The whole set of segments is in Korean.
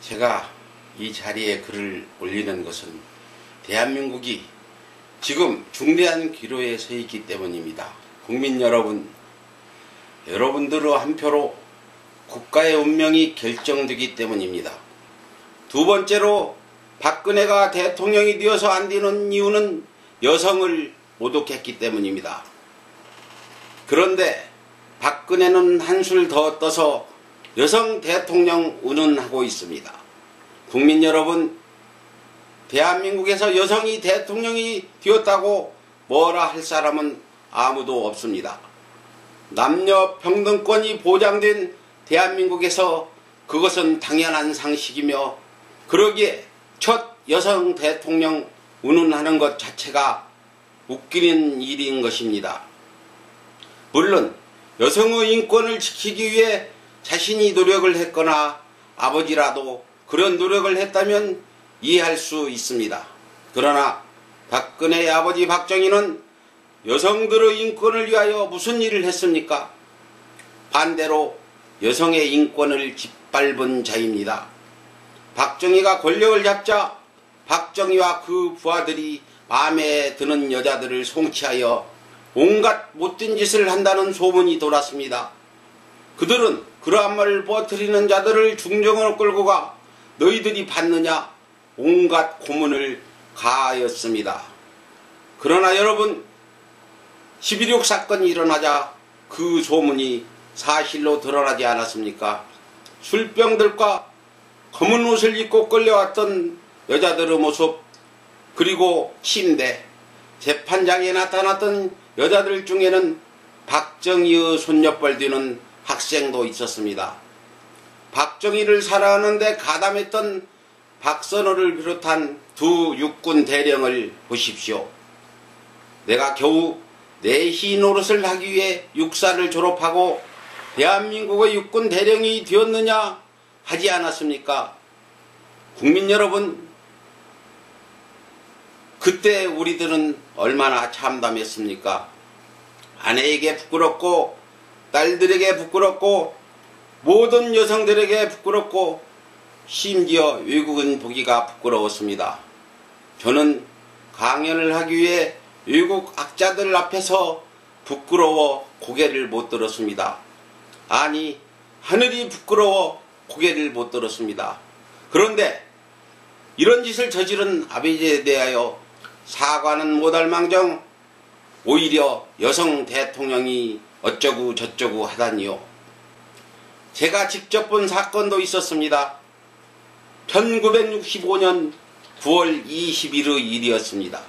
제가 이 자리에 글을 올리는 것은 대한민국이 지금 중대한 기로에 서 있기 때문입니다. 국민 여러분, 여러분들의 한 표로 국가의 운명이 결정되기 때문입니다. 두 번째로 박근혜가 대통령이 되어서 안 되는 이유는 여성을 모독했기 때문입니다. 그런데 박근혜는 한술 더 떠서 여성 대통령 운운하고 있습니다. 국민 여러분, 대한민국에서 여성이 대통령이 되었다고 뭐라 할 사람은 아무도 없습니다. 남녀 평등권이 보장된 대한민국에서 그것은 당연한 상식이며 그러기에 첫 여성 대통령 운운하는 것 자체가 웃기는 일인 것입니다. 물론 여성의 인권을 지키기 위해 자신이 노력을 했거나 아버지라도 그런 노력을 했다면 이해할 수 있습니다. 그러나 박근혜의 아버지 박정희는 여성들의 인권을 위하여 무슨 일을 했습니까? 반대로 여성의 인권을 짓밟은 자입니다. 박정희가 권력을 잡자 박정희와 그 부하들이 마음에 드는 여자들을 송치하여 온갖 못된 짓을 한다는 소문이 돌았습니다. 그들은 그러한 말을 퍼뜨리는 자들을 중정으로 끌고 가 너희들이 받느냐 온갖 고문을 가하였습니다. 그러나 여러분 11.6 사건이 일어나자 그 소문이 사실로 드러나지 않았습니까? 술병들과 검은 옷을 입고 끌려왔던 여자들의 모습 그리고 침대 재판장에 나타났던 여자들 중에는 박정희의 손녀뻘 되는 학생도 있었습니다. 박정희를 사랑하는데 가담했던 박선호를 비롯한 두 육군 대령을 보십시오. 내가 겨우 내시 노릇을 하기 위해 육사를 졸업하고 대한민국의 육군 대령이 되었느냐 하지 않았습니까? 국민 여러분, 그때 우리들은 얼마나 참담했습니까? 아내에게 부끄럽고 딸들에게 부끄럽고 모든 여성들에게 부끄럽고 심지어 외국인 보기가 부끄러웠습니다. 저는 강연을 하기 위해 외국 학자들 앞에서 부끄러워 고개를 못 들었습니다. 아니 하늘이 부끄러워 고개를 못 들었습니다. 그런데 이런 짓을 저지른 아베지에 대하여 사과는 못할 망정 오히려 여성 대통령이 어쩌고 저쩌고 하다니요. 제가 직접 본 사건도 있었습니다. 1965년 9월 21일 일이었습니다.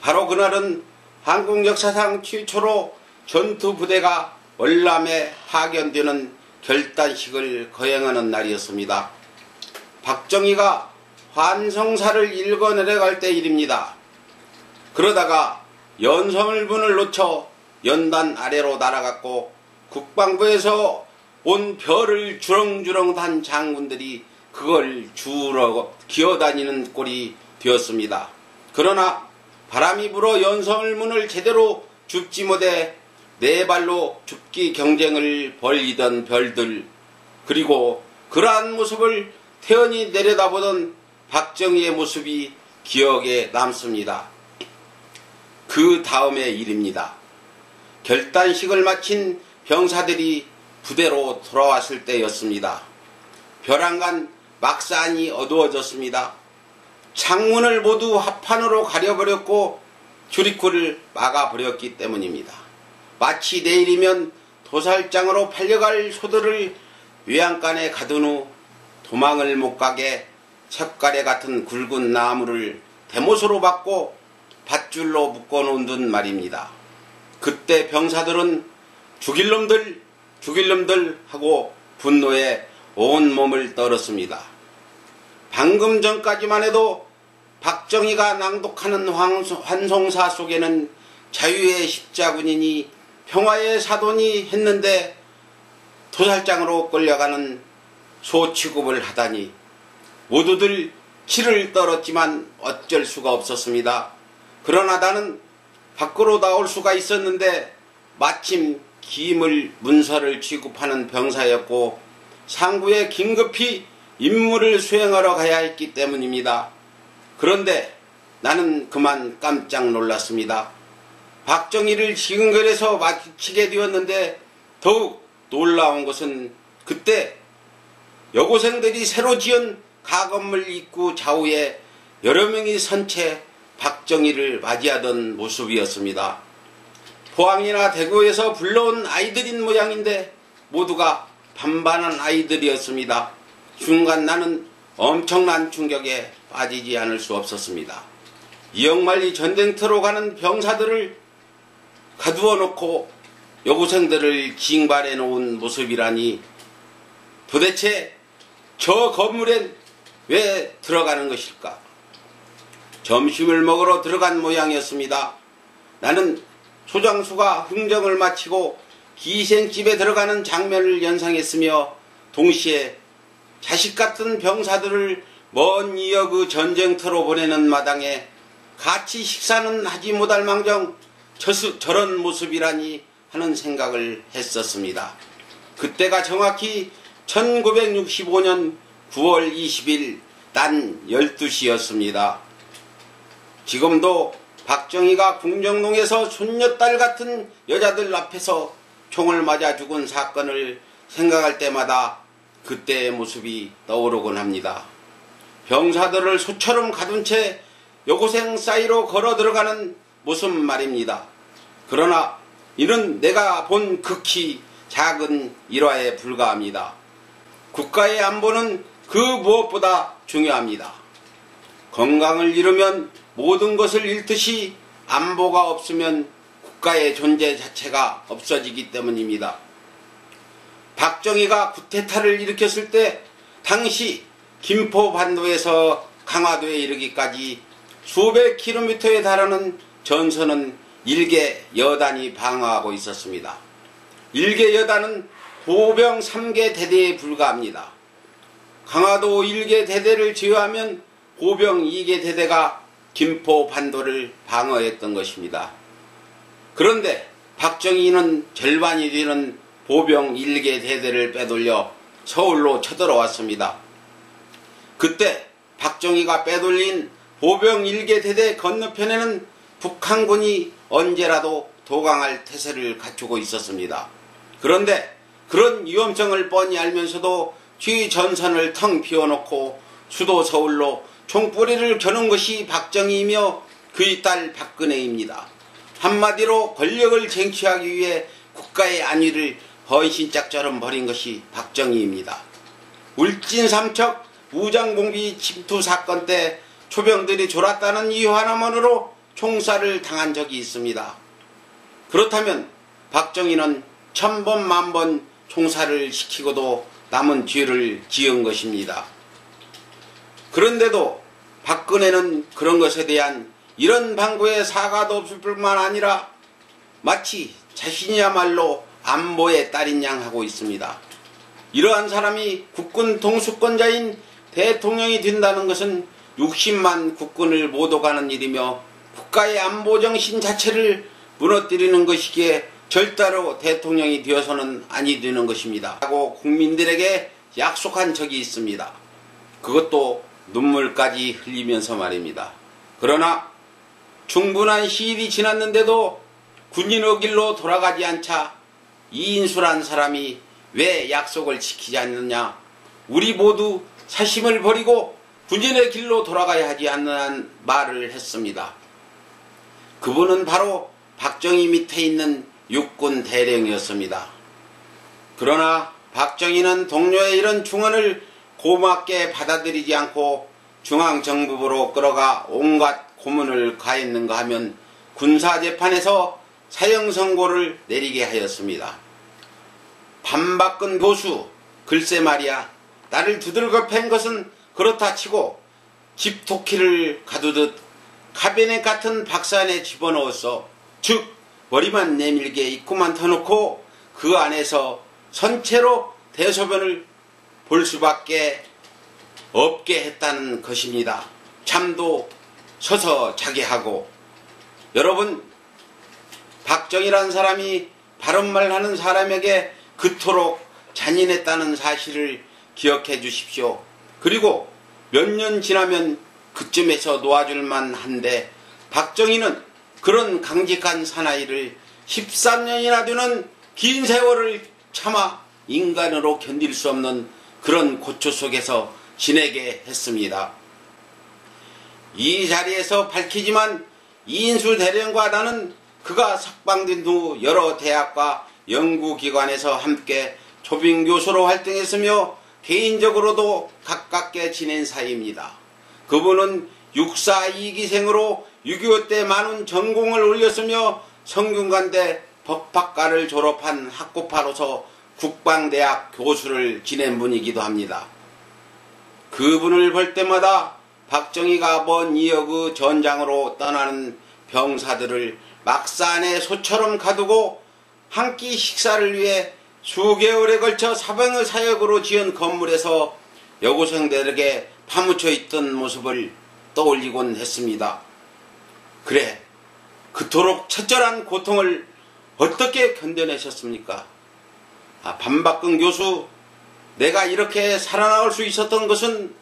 바로 그날은 한국 역사상 최초로 전투 부대가 월남에 파견되는 결단식을 거행하는 날이었습니다. 박정희가 환성사를 읽어 내려갈 때 일입니다. 그러다가 연성을분을 놓쳐 연단 아래로 날아갔고 국방부에서 온 별을 주렁주렁 단 장군들이 그걸 주러 기어다니는 꼴이 되었습니다. 그러나 바람이 불어 연성을문을 제대로 줍지 못해 네 발로 죽기 경쟁을 벌이던 별들 그리고 그러한 모습을 태연히 내려다보던 박정희의 모습이 기억에 남습니다. 그 다음의 일입니다. 결단식을 마친 병사들이 부대로 돌아왔을 때였습니다. 벼랑간 막산이 어두워졌습니다. 창문을 모두 합판으로 가려버렸고 출입구를 막아버렸기 때문입니다. 마치 내일이면 도살장으로 팔려갈 소들을 외양간에 가둔 후 도망을 못 가게 석가래 같은 굵은 나무를 대못으로 받고 밧줄로 묶어놓은 듯 말입니다. 그때 병사들은 죽일 놈들, 죽일 놈들 하고 분노에 온 몸을 떨었습니다. 방금 전까지만 해도 박정희가 낭독하는 환송사 속에는 자유의 십자군이니 평화의 사돈이 했는데 도살장으로 끌려가는 소 취급을 하다니 모두들 치를 떨었지만 어쩔 수가 없었습니다. 그러나 나는 밖으로 나올 수가 있었는데 마침 기물 문서를 취급하는 병사였고 상부에 긴급히 임무를 수행하러 가야 했기 때문입니다. 그런데 나는 그만 깜짝 놀랐습니다. 박정희를 지근거려서 마치게 되었는데 더욱 놀라운 것은 그때 여고생들이 새로 지은 가건물 입구 좌우에 여러 명이 선채 박정희를 맞이하던 모습이었습니다. 포항이나 대구에서 불러온 아이들인 모양인데 모두가 반반한 아이들이었습니다. 순간 나는 엄청난 충격에 빠지지 않을 수 없었습니다. 이영만리 전쟁터로 가는 병사들을 가두어 놓고 여고생들을 징발해 놓은 모습이라니 도대체 저 건물엔 왜 들어가는 것일까? 점심을 먹으러 들어간 모양이었습니다. 나는 소장수가 흥정을 마치고 기생집에 들어가는 장면을 연상했으며 동시에 자식 같은 병사들을 먼 이어 그 전쟁터로 보내는 마당에 같이 식사는 하지 못할 망정 저수, 저런 모습이라니 하는 생각을 했었습니다. 그때가 정확히 1965년 9월 20일 단 12시였습니다. 지금도 박정희가 궁정동에서 손녀딸 같은 여자들 앞에서 총을 맞아 죽은 사건을 생각할 때마다 그때의 모습이 떠오르곤 합니다. 병사들을 소처럼 가둔 채 여고생 사이로 걸어 들어가는 모습 말입니다. 그러나 이는 내가 본 극히 작은 일화에 불과합니다. 국가의 안보는 그 무엇보다 중요합니다. 건강을 잃으면 모든 것을 잃듯이 안보가 없으면 국가의 존재 자체가 없어지기 때문입니다. 박정희가 구테타를 일으켰을 때 당시 김포 반도에서 강화도에 이르기까지 수백 킬로미터에 달하는 전선은 일개 여단이 방어하고 있었습니다. 일개 여단은 보병 3개 대대에 불과합니다. 강화도 1개 대대를 제외하면 보병 2개 대대가 김포 반도를 방어했던 것입니다. 그런데 박정희는 절반이 되는 보병 1개 대대를 빼돌려 서울로 쳐들어왔습니다. 그때 박정희가 빼돌린 보병 1개 대대 건너편에는 북한군이 언제라도 도강할 태세를 갖추고 있었습니다. 그런데 그런 위험성을 뻔히 알면서도 뒤 전선을 텅 비워놓고 수도 서울로 총뿌리를 겨눈 것이 박정희이며 그의 딸 박근혜입니다. 한마디로 권력을 쟁취하기 위해 국가의 안위를 헌신짝처럼 버린 것이 박정희입니다. 울진 삼척 무장공비 침투 사건 때 초병들이 졸았다는 이유 하나만으로 총살을 당한 적이 있습니다. 그렇다면 박정희는 천번 만번 총살을 시키고도 남은 죄를 지은 것입니다. 그런데도 박근혜는 그런 것에 대한 이런 방구의 사과도 없을 뿐만 아니라 마치 자신이야말로 안보의 딸인 양 하고 있습니다. 이러한 사람이 국군 동수권자인 대통령이 된다는 것은 60만 국군을 모독하는 일이며 국가의 안보 정신 자체를 무너뜨리는 것이기에 절대로 대통령이 되어서는 아니 되는 것입니다. 하고 국민들에게 약속한 적이 있습니다. 그것도 눈물까지 흘리면서 말입니다. 그러나 충분한 시일이 지났는데도 군인의 길로 돌아가지 않자 이인수란 사람이 왜 약속을 지키지 않느냐 우리 모두 사심을 버리고 군인의 길로 돌아가야 하지 않는 말을 했습니다. 그분은 바로 박정희 밑에 있는 육군 대령이었습니다. 그러나 박정희는 동료의 이런 중언을 고맙게 받아들이지 않고 중앙정부부로 끌어가 온갖 고문을 가했는가 하면 군사재판에서 사형선고를 내리게 하였습니다. 반박근 교수 글쎄 말이야 나를 두들겨 팬 것은 그렇다 치고 집토끼를 가두듯 카비넷 같은 박스 안에 집어넣었어. 즉 머리만 내밀게 입구만 터놓고 그 안에서 선체로 대소변을 볼 수밖에 없게 했다는 것입니다. 잠도 서서 자게 하고 여러분 박정희란 사람이 바른 말 하는 사람에게 그토록 잔인했다는 사실을 기억해 주십시오. 그리고 몇 년 지나면 그쯤에서 놓아줄만 한데 박정희는 그런 강직한 사나이를 13년이나 되는 긴 세월을 참아 인간으로 견딜 수 없는 그런 고초 속에서 지내게 했습니다. 이 자리에서 밝히지만 이인수 대령과 나는 그가 석방된 후 여러 대학과 연구기관에서 함께 초빙 교수로 활동했으며 개인적으로도 가깝게 지낸 사이입니다. 그분은 육사 2기생으로 6.25 때 많은 전공을 올렸으며 성균관대 법학과를 졸업한 학고파로서 국방대학 교수를 지낸 분이기도 합니다. 그분을 볼 때마다 박정희가 먼 이역의 전장으로 떠나는 병사들을 막산에 소처럼 가두고 한 끼 식사를 위해 수개월에 걸쳐 사병의 사역으로 지은 건물에서 여고생들에게 파묻혀 있던 모습을 떠올리곤 했습니다. 그래, 그토록 처절한 고통을 어떻게 견뎌내셨습니까? 아, 반박근 교수, 내가 이렇게 살아나올 수 있었던 것은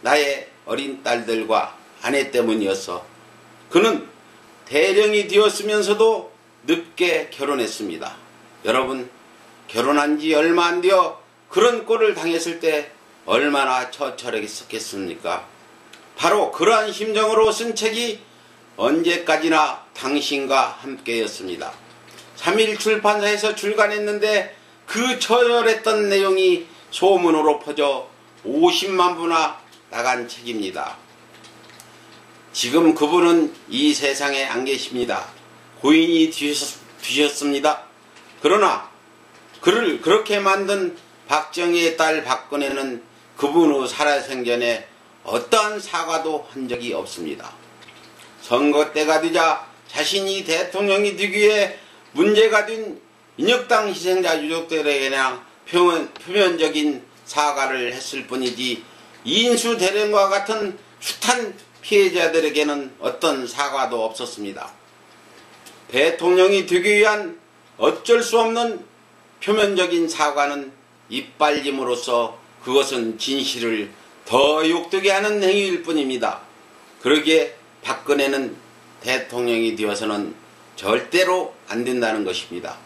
나의 어린 딸들과 아내 때문이었어. 그는 대령이 되었으면서도 늦게 결혼했습니다. 여러분, 결혼한 지 얼마 안 되어 그런 꼴을 당했을 때 얼마나 처철했겠습니까? 바로 그러한 심정으로 쓴 책이 언제까지나 당신과 함께였습니다. 3일 출판사에서 출간했는데 그 처절했던 내용이 소문으로 퍼져 50만 부나 나간 책입니다. 지금 그분은 이 세상에 안 계십니다. 고인이 되셨 습니다. 그러나 그를 그렇게 만든 박정희의 딸 박근혜는 그분의 살아생전에 어떠한 사과도 한 적이 없습니다. 선거 때가 되자 자신이 대통령이 되기 위해 문제가 된 민혁당 희생자 유족들에게나 표면, 표면적인 사과를 했을 뿐이지 이인수 대령과 같은 숱한 피해자들에게는 어떤 사과도 없었습니다. 대통령이 되기 위한 어쩔 수 없는 표면적인 사과는 이빨림으로써 그것은 진실을 더 욕되게 하는 행위일 뿐입니다. 그러기에 박근혜는 대통령이 되어서는 절대로 안 된다는 것입니다.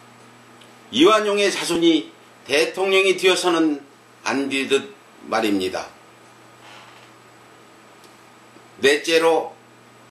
이완용의 자손이 대통령이 되어서는 안 되듯 말입니다. 넷째로